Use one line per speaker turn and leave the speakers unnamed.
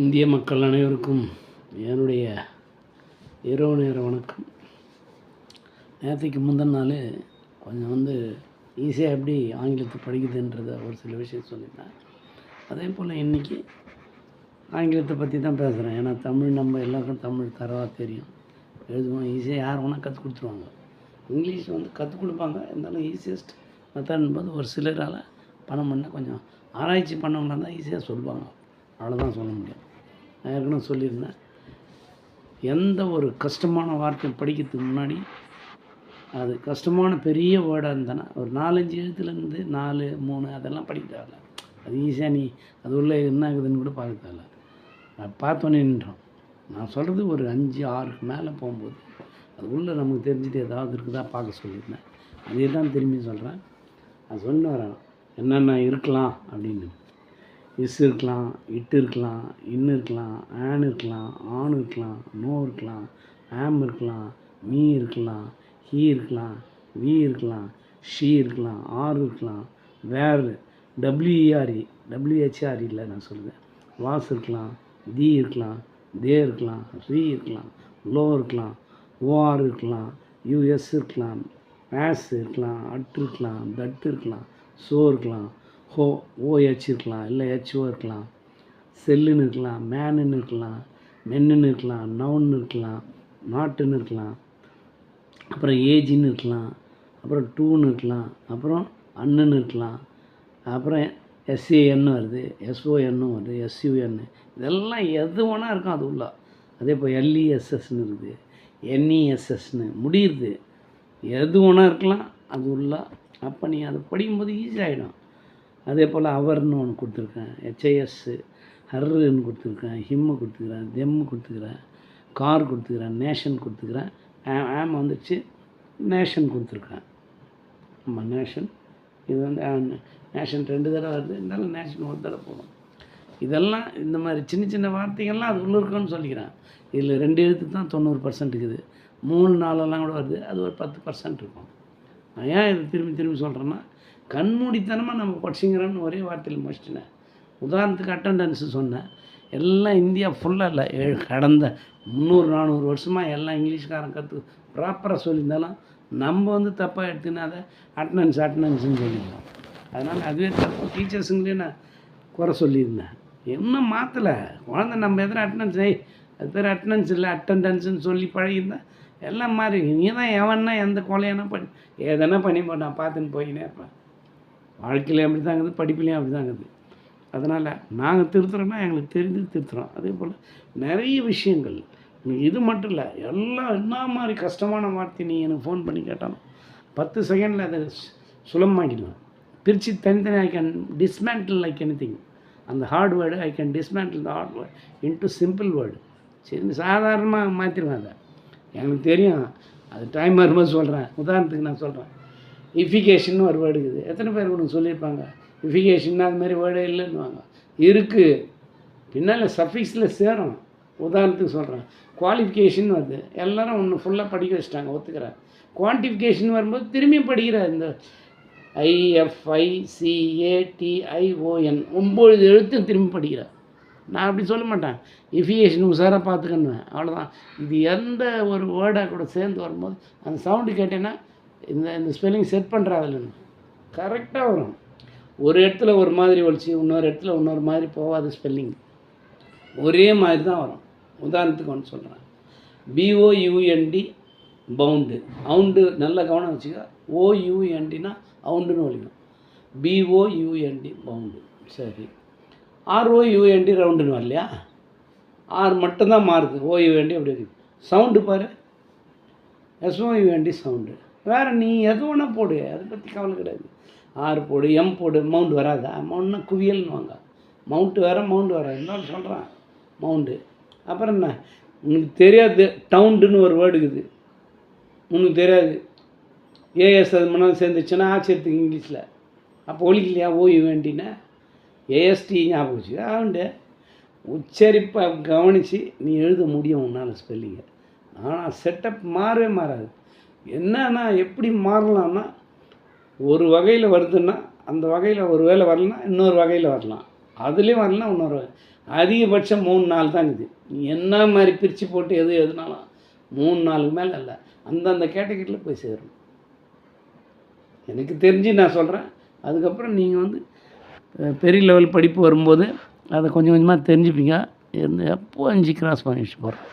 இந்திய மக்கள் அனைவருக்கும் என்னுடைய இரவு நேர வணக்கம். நேற்றுக்கு முந்தின நாள் கொஞ்சம் வந்து ஈஸியாக எப்படி ஆங்கிலத்தை படிக்குதுன்றத ஒரு சில விஷயம் சொல்லியிருந்தேன். அதே போல் இன்றைக்கி ஆங்கிலத்தை பற்றி தான் பேசுகிறேன் ஏன்னா தமிழ் நம்ம எல்லாருக்கும் தமிழ் தரவாக தெரியும். எழுதுவோம் ஈஸியாக யார் வேணால் கற்றுக் கொடுத்துருவாங்க. இங்கிலீஷ் வந்து கற்றுக் கொடுப்பாங்க. இருந்தாலும் ஈஸியஸ்ட் மெத்தட்ன்றது ஒரு சிலரால் பணம் பண்ண கொஞ்சம் ஆராய்ச்சி பண்ணவங்களாம் தான் ஈஸியாக சொல்லுவாங்க. அவ்வளோதான் சொல்ல முடியும். நான் ஏற்கனவே சொல்லியிருந்தேன். எந்த ஒரு கஷ்டமான வார்த்தை படிக்கிறதுக்கு முன்னாடி அது கஷ்டமான பெரிய வேர்டாக இருந்தேன்னா ஒரு நாலஞ்சு எழுத்துலேருந்து நாலு மூணு அதெல்லாம் படிக்க தேவையில்ல. அது ஈஸியாக நீ அது உள்ளே என்ன ஆகுதுன்னு கூட பார்க்க தேவையில்ல. நான் பார்த்தோன்னே நின்றோம். நான் சொல்கிறது ஒரு அஞ்சு ஆறுக்கு மேலே போகும்போது அது உள்ளே நமக்கு தெரிஞ்சுட்டு ஏதாவது இருக்குதா பார்க்க சொல்லியிருந்தேன். அதே தான் திரும்பி சொல்கிறேன் நான் சொன்ன வரேன் என்னென்ன இருக்கலாம்? அப்படின்னு. இஸ் இருக்கலாம் இட்டு இருக்கலாம் இன் இருக்கலாம் ஆன் இருக்கலாம் ஆண் இருக்கலாம் நோ இருக்கலாம் ஆம் இருக்கலாம் மீ இருக்கலாம் ஹீ இருக்கலாம் வி இருக்கலாம் ஷீ இருக்கலாம் ஆர் இருக்கலாம் வேர் டபிள்யூஇஆர்இ டபிள்யூஹெச்ஆர்இ இல்லை நான் சொல்லுவேன். வாஸ் இருக்கலாம் தி இருக்கலாம் தே இருக்கலாம் ரீ இருக்கலாம் லோ இருக்கலாம் ஓஆர் இருக்கலாம் யூஎஸ் இருக்கலாம் ஆஸ் இருக்கலாம் அட் இருக்கலாம் தட் இருக்கலாம் ஸோ இருக்கலாம் ஹோ ஓஹெச் இருக்கலாம் இல்லை ஹெச்ஓ இருக்கலாம். செல்லுன்னு இருக்கலாம் மேனுன்னு இருக்கலாம் மென்னுன்னு இருக்கலாம் நவுன்னு இருக்கலாம் நாட்டுன்னு இருக்கலாம். அப்புறம் ஏஜின்னு இருக்கலாம் அப்புறம் டூன்னு இருக்கலாம் அப்புறம் அண்ணுன்னு இருக்கலாம் அப்புறம் எஸ்ஏஎன்னு வருது எஸ்ஓஎன்னும் வருது எஸ்யூஎன்னு இதெல்லாம் எது வேணால் இருக்கும் அது உள்ள. அதே இப்போ எல்இஎஸ்எஸ்னு இருக்குது என்இஎஸ்எஸ்னு முடியுது. எது வேணா இருக்கலாம் அது உள்ள. அப்போ நீ அதை படிக்கும்போது ஈஸியாகிடும் அதே போல் அவர்னு ஒன்று கொடுத்துருக்கேன். ஹெச்ஐஎஸ்ஸு ஹர்ன்னு கொடுத்துருக்கேன். ஹிம்மு கொடுத்துக்கிறேன் தெம்மு கொடுத்துக்கிறேன் கார் கொடுத்துக்கிறேன் நேஷன் கொடுத்துக்கிறேன் ஆம் வந்துடுச்சு நேஷன் கொடுத்துருக்கேன். ஆமாம் நேஷன் இது வந்து நேஷன் ரெண்டு தடவை வருது. இருந்தாலும் நேஷன் ஒரு தடவை போகும். இதெல்லாம் இந்த மாதிரி சின்ன சின்ன வார்த்தைகள்லாம் அது உள்ளே இருக்குன்னு சொல்லிக்கிறேன். இதில் ரெண்டு எழுத்து தான் தொண்ணூறு பர்சன்ட் இருக்குது. மூணு நாளெல்லாம் கூட வருது. அது ஒரு பத்து பர்சன்ட் இருக்கும். நான் ஏன் இது திரும்பி திரும்பி சொல்கிறேன்னா கண்மூடித்தனமாக நம்ம படிச்சுங்கிறோன்னு ஒரே வார்த்தையில் முடிச்சிட்டேன். உதாரணத்துக்கு அட்டண்டன்ஸு சொன்னேன். எல்லாம் இந்தியா ஃபுல்லாக இல்லை. ஏழு- கடந்த முந்நூறு நானூறு வருஷமாக எல்லாம் இங்கிலீஷ்காரன் கற்று ப்ராப்பராக சொல்லியிருந்தாலும் நம்ம வந்து தப்பாக எடுத்துன்னு அதை அட்டனன்ஸ் அட்டனன்ஸ்னு சொல்லியிருந்தோம். அதனால் அதுவே தப்பு. டீச்சர்ஸுங்களே நான் குறை சொல்லியிருந்தேன். இன்னும் மாற்றலை குழந்தை நம்ம எதிர அட்டனன்ஸ் ஏய் அது பேர் அட்டனன்ஸ் இல்லை அட்டண்டன்ஸ்னு சொல்லி பழகியிருந்தேன் எல்லாம் மாறி நீ தான் எவன்னா எந்த கொலையானா பண்ணி எதனா பண்ணி போட்டான் நான் பார்த்துன்னு போயினே இருப்பேன். வாழ்க்கையிலையும் அப்படி தாங்குது படிப்புலேயும் அப்படி தாங்குது அதனால் நாங்கள் திருத்துறோன்னா எங்களுக்கு தெரிஞ்சு திருத்துறோம். அதே போல் நிறைய விஷயங்கள். இது மட்டும் இல்லை எல்லாம் என்ன மாதிரி கஷ்டமான வார்த்தை நீ எனக்கு ஃபோன் பண்ணி கேட்டாலும் பத்து செகண்டில் அதை சு- சுலபமாக்கிடுவேன் பிரித்து தனித்தனி I can dismantle like any thing அந்த hard word I can dismantle the hard word into simple word சரி சாதாரணமாக மாற்றிடுவேன் அதை எனக்கு தெரியும். அது டைம் வரும்போது சொல்கிறேன் உதாரணத்துக்கு நான் சொல்கிறேன் இஃபிகேஷன் ஒரு வேர்டு இருக்குது. எத்தனை பேர் உனக்கு சொல்லியிருப்பாங்க? இஃபிகேஷன் அது மாதிரி வேர்டே இல்லைன்னுவாங்க. இருக்குது பின்னால் சஃபிக்ஸில் சேரும். உதாரணத்துக்கு சொல்கிறேன் குவாலிஃபிகேஷன் வருது. எல்லோரும் ஒன்று ஃபுல்லாக படிக்க வச்சுட்டாங்க. ஒத்துக்கிறேன். குவான்டிஃபிகேஷன் வரும்போது திரும்பியும் படிக்கிற இந்த ஐஎஃப்ஐசிஏடிஐஓஎன் ஒம்பது எழுத்தும் திரும்பி படிக்கிறேன் நான் அப்படி சொல்ல மாட்டேன். இஃபிகேஷன் உஷாராக பார்த்துக்கணுவேன். அவ்வளோதான் இது எந்த ஒரு வேர்டாக கூட சேர்ந்து வரும்போது அந்த சவுண்டு கேட்டேன்னா இந்த இந்த ஸ்பெல்லிங் செட் பண்ணுற அதில் கரெக்டாக வரும். ஒரு இடத்துல ஒரு மாதிரி ஒழிச்சு இன்னொரு இடத்துல இன்னொரு மாதிரி போகாத ஸ்பெல்லிங் ஒரே மாதிரி தான் வரும். உதாரணத்துக்கு ஒன்று சொல்கிறேன் பிஓயூஎன்டி பவுண்டு அவுண்டு நல்ல கவனம் வச்சுக்க. ஓயூஎன்டினா அவுண்டுன்னு ஒழிக்கும் பிஓயூஎன்டி பவுண்டு சரி. ஆர்ஓயூஎன்டி ரவுண்டுன்னு வரலையா? ஆர் மட்டும்தான் மாறுது. ஓயூஎன்டி அப்படி இருக்குது சவுண்டு பாரு. எஸ்ஓயூஎன்டி சவுண்டு வேறு நீ எது வேணால் போடு அதை பற்றி கவலை கிடையாது. ஆறு போடு எம் போடு மவுண்ட் வராதா. மவுண்ட்னா குவியல்னுவாங்க மவுண்ட்டு வேறு மவுண்ட் வேறு. இருந்தாலும் சொல்கிறான் மவுண்டு அப்புறம் என்ன? உனக்கு தெரியாது டவுண்டுன்னு ஒரு வேர்டு இருக்குது. உனக்கு தெரியாது. ஏஎஸ் அது முன்னாடி சேர்ந்துச்சுன்னா ஆச்சரியத்துக்கு இங்கிலீஷில். அப்போ ஒழிக்கலையா? ஓய்வு வேண்டினா. ஏஎஸ்டி ஞாபகம் வச்சு. ஆண்டு உச்சரிப்பை கவனித்து நீ எழுத முடியும் உன்னால் ஸ்பெல்லிங்கை ஆனால் செட்டப் மாறவே மாறாது. என்னன்னா எப்படி மாறலாம்னா ஒரு வகையில் வருதுன்னா அந்த வகையில் ஒரு வேளை வரலன்னா இன்னொரு வகையில் வரலாம். அதுலேயும் வரலன்னா இன்னொரு அதிகபட்சம் மூணு நாள் தான் இது. நீ என்ன மாதிரி பிரித்து போட்டு எது எதுனாலும் மூணு நாளுக்கு மேலே இல்லை அந்தந்த கேட்டகரியில் போய் சேரும் எனக்கு தெரிஞ்சு நான் சொல்கிறேன் அதுக்கப்புறம் நீங்கள் வந்து பெரிய லெவல் படிப்பு வரும்போது அதை கொஞ்சம் கொஞ்சமாக தெரிஞ்சுப்பீங்க. இருந்து எப்போ அஞ்சு கிராஸ் பண்ணிட்டு போகிறேன்